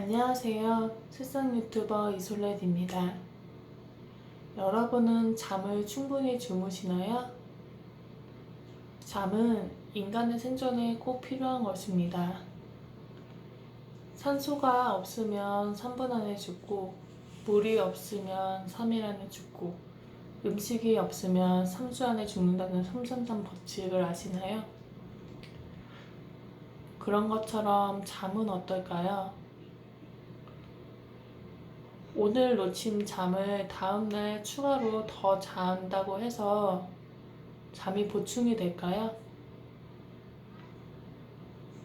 안녕하세요. 실상 유튜버 이솔렛입니다. 여러분은 잠을 충분히 주무시나요? 잠은 인간의 생존에 꼭 필요한 것입니다. 산소가 없으면 3분 안에 죽고, 물이 없으면 3일 안에 죽고, 음식이 없으면 3주 안에 죽는다는 333 법칙을 아시나요? 그런 것처럼 잠은 어떨까요? 오늘 놓친 잠을 다음날 추가로 더 잔다고 해서 잠이 보충이 될까요?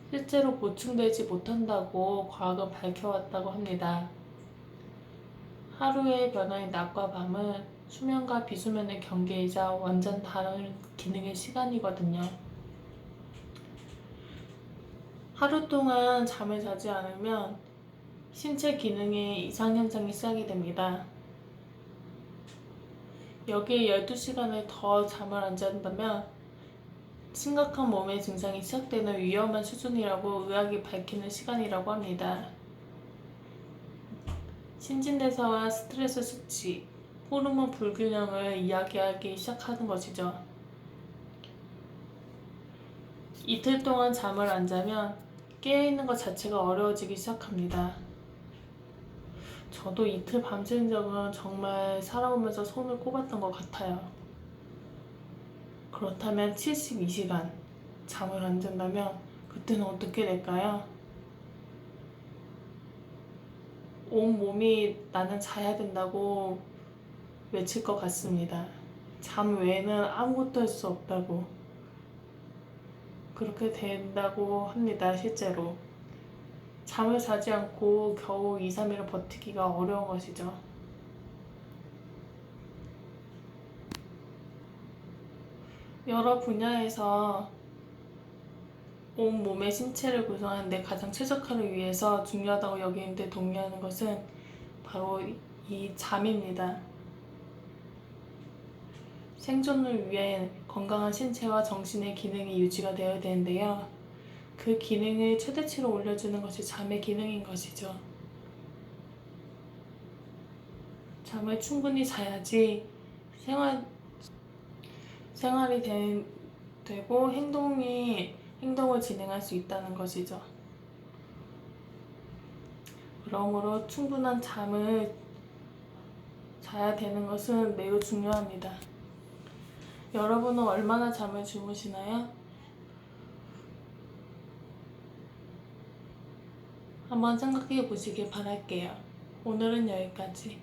실제로 보충되지 못한다고 과학은 밝혀왔다고 합니다. 하루의 변화인 낮과 밤은 수면과 비수면의 경계이자 완전 다른 기능의 시간이거든요. 하루 동안 잠을 자지 않으면 신체 기능에 이상 현상이 시작이 됩니다. 여기에 12시간을 더 잠을 안 잔다면 심각한 몸의 증상이 시작되는 위험한 수준이라고 의학이 밝히는 시간이라고 합니다. 신진대사와 스트레스 수치, 호르몬 불균형을 이야기하기 시작하는 것이죠. 이틀 동안 잠을 안 자면 깨어있는 것 자체가 어려워지기 시작합니다. 저도 이틀 밤샌 적은 정말 살아오면서 손을 꼽았던 것 같아요. 그렇다면 72시간 잠을 안 잔다면 그때는 어떻게 될까요? 온 몸이 나는 자야 된다고 외칠 것 같습니다. 잠 외에는 아무것도 할 수 없다고. 그렇게 된다고 합니다, 실제로. 잠을 자지 않고 겨우 2, 3일을 버티기가 어려운 것이죠. 여러 분야에서 온 몸의 신체를 구성하는데 가장 최적화를 위해서 중요하다고 여기는데 동의하는 것은 바로 이 잠입니다. 생존을 위해 건강한 신체와 정신의 기능이 유지가 되어야 되는데요. 그 기능을 최대치로 올려주는 것이 잠의 기능인 것이죠. 잠을 충분히 자야지 생활, 생활이 되, 되고 행동이, 행동을 진행할 수 있다는 것이죠. 그러므로 충분한 잠을 자야 되는 것은 매우 중요합니다. 여러분은 얼마나 잠을 주무시나요? 한번 생각해 보시길 바랄게요. 오늘은 여기까지.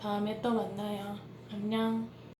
다음에 또 만나요. 안녕.